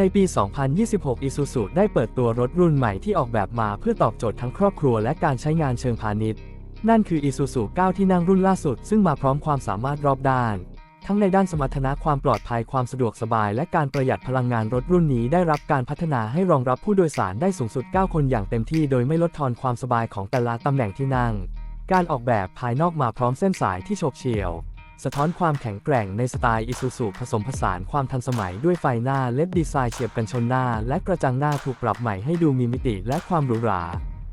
ในปี 2026 Isuzu ได้เปิดตัวรถรุ่นใหม่ที่ออกแบบมาเพื่อตอบโจทย์ทั้งครอบครัวและการใช้งานเชิงพาณิชย์ นั่นคือ Isuzu 9 ที่นั่งรุ่นล่าสุด ซึ่งมาพร้อมความสามารถรอบด้าน ทั้งในด้านสมรรถนะความปลอดภัยความสะดวกสบาย และการประหยัดพลังงานรถรุ่นนี้ได้รับการพัฒนาให้รองรับผู้โดยสารได้สูงสุด 9 คนอย่างเต็มที่โดยไม่ลดทอนความสบายของแต่ละตำแหน่งที่นั่ง การออกแบบภายนอกมาพร้อมเส้นสายที่โฉบเฉี่ยว สะท้อนความแข็งแกร่งในสไตล์อิซูซุผสมผสานความทันสมัยด้วยไฟหน้าเลดดีไซน์เฉียบกันชนหน้า และกระจังหน้าถูกปรับใหม่ให้ดูมีมิติและความหรูหรา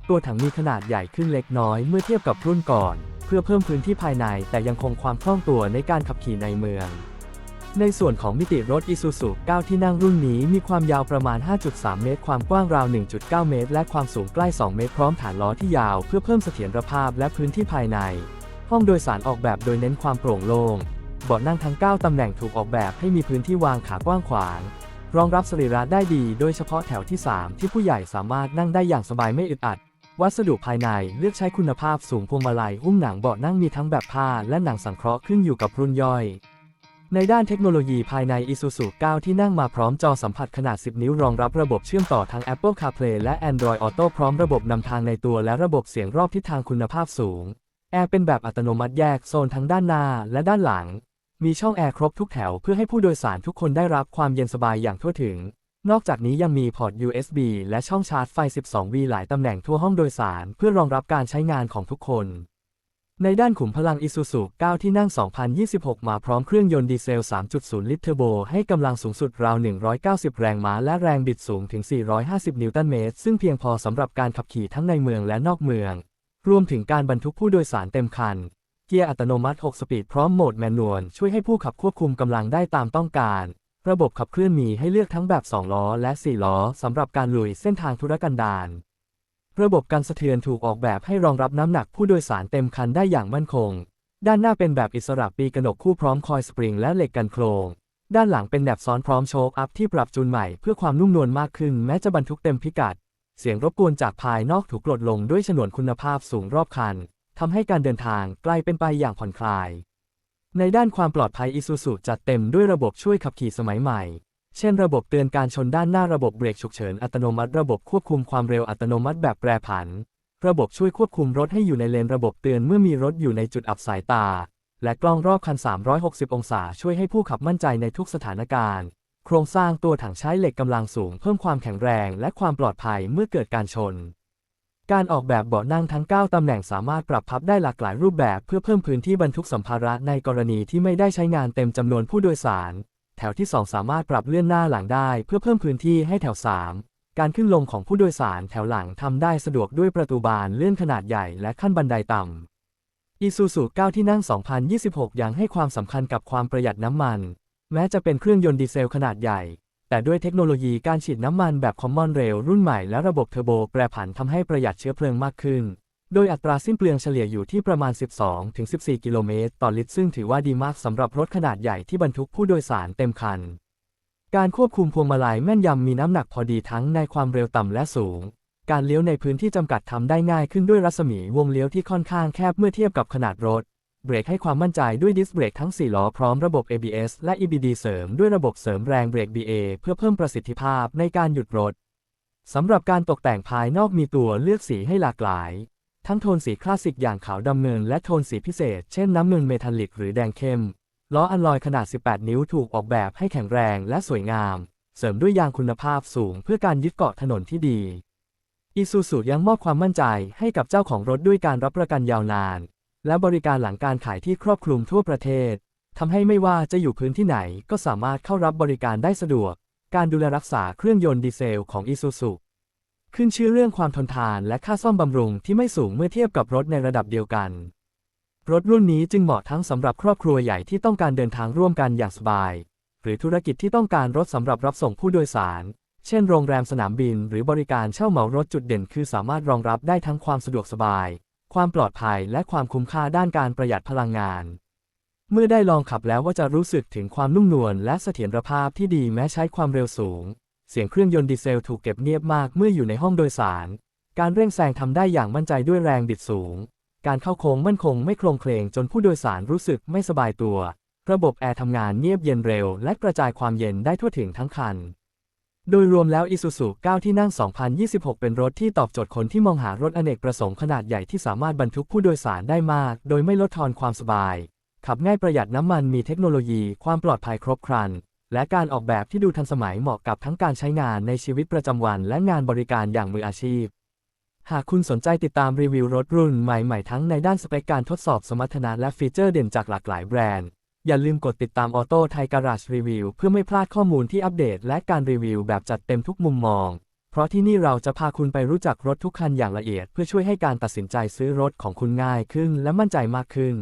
ตัวถังมีขนาดใหญ่ขึ้นเล็กน้อยเมื่อเทียบกับรุ่นก่อน เพื่อเพิ่มพื้นที่ภายในแต่ยังคงความคล่องตัวในการขับขี่ในเมือง ในส่วนของมิติรถ Isuzu 9 ที่นั่งรุ่นนี้มีความยาวประมาณ 5.3 เมตร ความกว้างราว 1.9 เมตร และความสูงใกล้ 2 เมตรพร้อมฐานล้อที่ยาวเพื่อเพิ่มเสถียรภาพและพื้นที่ภายใน ห้องโดยสารออกแบบโดยเน้นความโปร่งโล่งเบาะนั่งทั้ง 9 ตำแหน่งถูกออกแบบให้มีพื้นที่วางขากว้างขวาง รองรับสรีระได้ดี โดยเฉพาะแถวที่ 3 ที่ผู้ใหญ่สามารถนั่งได้อย่างสบายไม่อึดอัด วัสดุภายในเลือกใช้คุณภาพสูงพวงมาลัยหุ้มหนังเบาะนั่งมีทั้งแบบผ้าและหนังสังเคราะห์ขึ้นอยู่กับรุ่นย่อย ในด้านเทคโนโลยีภายใน Isuzu 9 ที่นั่งมาพร้อมจอสัมผัสขนาด 10 นิ้วรองรับระบบเชื่อมต่อทั้ง Apple CarPlay และ Android Auto พร้อมระบบนำทางในตัวและระบบเสียงรอบทิศทางคุณภาพสูง ร์เป็นแบบอัตโนมัติแยกโซนทั้งด้านหน้าและด้านหลัง มีช่องแอร์ครบทุกแถวเพื่อให้ผู้โดยสารทุกคนได้รับความเย็นสบายอย่างทั่วถึง นอกจากนี้ยังมีพอร์ต USB และช่องชาร์จไฟ 12V หลายตำแหน่งทั่วห้องโดยสารเพื่อรองรับการใช้งานของทุกคน ในด้านขุมพลัง Isuzu 9 ที่นั่ง 2026 มาพร้อมเครื่องยนต์ดีเซล 3.0 ลิตรเทอร์โบ ให้กำลังสูงสุดราว 190 แรงม้าและแรงบิดสูงถึง 450 นิวตันเมตร ซึ่งเพียงพอสำหรับการขับขี่ทั้งในเมืองและนอกเมือง รวมถึงการบรรทุกผู้โดยสารเต็มคัน เกียร์อัตโนมัติ 6 สปีดพร้อมโหมดแมนนวลช่วยให้ผู้ขับควบคุมกำลังได้ตามต้องการ ระบบขับเคลื่อนมีให้เลือกทั้งแบบ 2 ล้อ และ 4 ล้อสำหรับการลุยเส้นทางธุรกันดารระบบการสะเทือนถูกออกแบบให้รองรับน้ำหนักผู้โดยสารเต็มคันได้อย่างมั่นคง ด้านหน้าเป็นแบบอิสระปีกระหนกคู่พร้อมคอยสปริงและเหล็กกันโครง ด้านหลังเป็นแหนบซ้อนพร้อมโชคอัพที่ปรับจูนใหม่เพื่อความนุ่มนวลมากขึ้นแม้จะบรรทุกเต็มพิกัด เสียงรบกวนจากภายนอกถูกกลดลงด้วยฉนวนคุณภาพสูงรอบคันทำให้การเดินทางใกล้เป็นไปอย่างผ่อนคลาย ในด้านความปลอดภัย Isuzu จัดเต็มด้วยระบบช่วยขับขี่สมัยใหม่ เช่นระบบเตือนการชนด้านหน้าระบบเบรกฉุกเฉินอัตโนมัติระบบควบคุมความเร็วอัตโนมัติแบบแปรผัน ระบบช่วยควบคุมรถให้อยู่ในเลนระบบเตือนเมื่อมีรถอยู่ในจุดอับสายตา และกล้องรอบคัน 360 องศาช่วยให้ผู้ขับมั่นใจในทุกสถานการณ์ โครงสร้างตัวถังใช้เหล็กกำลังสูงเพิ่มความแข็งแรงและความปลอดภัยเมื่อเกิดการชน การออกแบบเบาะนั่งทั้ง 9 ตำแหน่งสามารถปรับพับได้หลากหลายรูปแบบเพื่อเพิ่มพื้นที่บรรทุกสัมภาระในกรณีที่ไม่ได้ใช้งานเต็มจำนวนผู้โดยสาร แถวที่ 2 สามารถปรับเลื่อนหน้าหลังได้เพื่อเพิ่มพื้นที่ให้แถว 3 การขึ้นลงของผู้โดยสารแถวหลังทำได้สะดวกด้วยประตูบานเลื่อนขนาดใหญ่และขั้นบันไดต่ำ Isuzu 9ที่นั่ง 2026 ยังให้ความสำคัญกับความประหยัดน้ำมัน แม้จะเป็นเครื่องยนต์ดีเซลขนาดใหญ่ แต่ด้วยเทคโนโลยีการฉีดน้ำมันแบบ Common Rail รุ่นใหม่และระบบเทอร์โบแปรผันทำให้ประหยัดเชื้อเพลิงมากขึ้น โดยอัตราสิ้นเปลืองเฉลี่ยอยู่ที่ประมาณ 12-14 กิโลเมตร ต่อลิตร ซึ่งถือว่าดีมากสำหรับรถขนาดใหญ่ที่บรรทุกผู้โดยสารเต็มคัน การควบคุมพวงมาลัยแม่นยำมีน้ำหนักพอดีทั้งในความเร็วต่ำและสูง การเลี้ยวในพื้นที่จำกัดทำได้ง่ายขึ้นด้วยรัศมีวงเลี้ยวที่ค่อนข้างแคบเมื่อเทียบกับขนาดรถ เบรกให้ความมั่นใจด้วยดิสเบรกทั้ง 4 ล้อพร้อมระบบ ABS และ EBD เสริมด้วยระบบเสริมแรงเบรก BA เพื่อเพิ่มประสิทธิภาพในการหยุดรถ สำหรับการตกแต่งภายนอกมีตัวเลือกสีให้หลากหลาย ทั้งโทนสีคลาสสิกอย่างขาวดำเนินและโทนสีพิเศษ เช่นน้ำเงินเมทัลลิกหรือแดงเข้ม ล้ออัลลอยขนาด 18 นิ้วถูกออกแบบให้แข็งแรงและสวยงาม เสริมด้วยยางคุณภาพสูงเพื่อการยึดเกาะถนนที่ดีอีซูซูยังมอบความมั่นใจให้กับเจ้าของรถด้วยการรับประกันยาวนาน และบริการหลังการขายที่ครอบคลุมทั่วประเทศทำให้ไม่ว่าจะอยู่พื้นที่ไหนก็สามารถเข้ารับบริการได้สะดวก การดูแลรักษาเครื่องยนต์ดีเซลของอีซูซูขึ้นชื่อเรื่องความทนทานและค่าซ่อมบำรุงที่ไม่สูงเมื่อเทียบกับรถในระดับเดียวกัน รถรุ่นนี้จึงเหมาะทั้งสำหรับครอบครัวใหญ่ที่ต้องการเดินทางร่วมกันอย่างสบาย หรือธุรกิจที่ต้องการรถสำหรับรับส่งผู้โดยสาร เช่นโรงแรมสนามบิน หรือบริการเช่าเหมารถจุดเด่น คือสามารถรองรับได้ทั้งความสะดวกสบาย ความปลอดภัยและความคุ้มค่าด้านการประหยัดพลังงาน เมื่อได้ลองขับแล้วว่าจะรู้สึกถึงความนุ่มนวลและเสถียรภาพที่ดีแม้ใช้ความเร็วสูง เสียงเครื่องยนต์ดีเซลถูกเก็บเงียบมากเมื่ออยู่ในห้องโดยสาร การเร่งแซงทำได้อย่างมั่นใจด้วยแรงบิดสูง การเข้าโค้งมั่นคงไม่โครงเคลงจนผู้โดยสารรู้สึกไม่สบายตัว ระบบแอร์ทำงานเงียบเย็นเร็ว และกระจายความเย็นได้ทั่วถึงทั้งคัน โดยรวมแล้ว Isuzu 9 ที่นั่ง 2026 เป็นรถที่ตอบโจทย์คนที่มองหารถอเนกประสงค์ขนาดใหญ่ที่สามารถบรรทุกผู้โดยสารได้มาก โดยไม่ลดทอนความสบาย ขับง่ายประหยัดน้ำมันมีเทคโนโลยี ความปลอดภัยครบครัน และการออกแบบที่ดูทันสมัยเหมาะกับทั้งการใช้งานในชีวิตประจำวัน และงานบริการอย่างมืออาชีพ หากคุณสนใจติดตามรีวิวรถรุ่นใหม่ๆทั้งในด้านสเปคการทดสอบสมรรถนะและฟีเจอร์เด่นจากหลากหลายแบรนด์ อย่าลืมกดติดตามออโต้ไทยการาชรีวิวเพื่อไม่พลาดข้อมูลที่อัปเดตและการรีวิวแบบจัดเต็มทุกมุมมอง เพราะที่นี่เราจะพาคุณไปรู้จักรถทุกคันอย่างละเอียด เพื่อช่วยให้การตัดสินใจซื้อรถของคุณง่ายขึ้นและมั่นใจมากขึ้น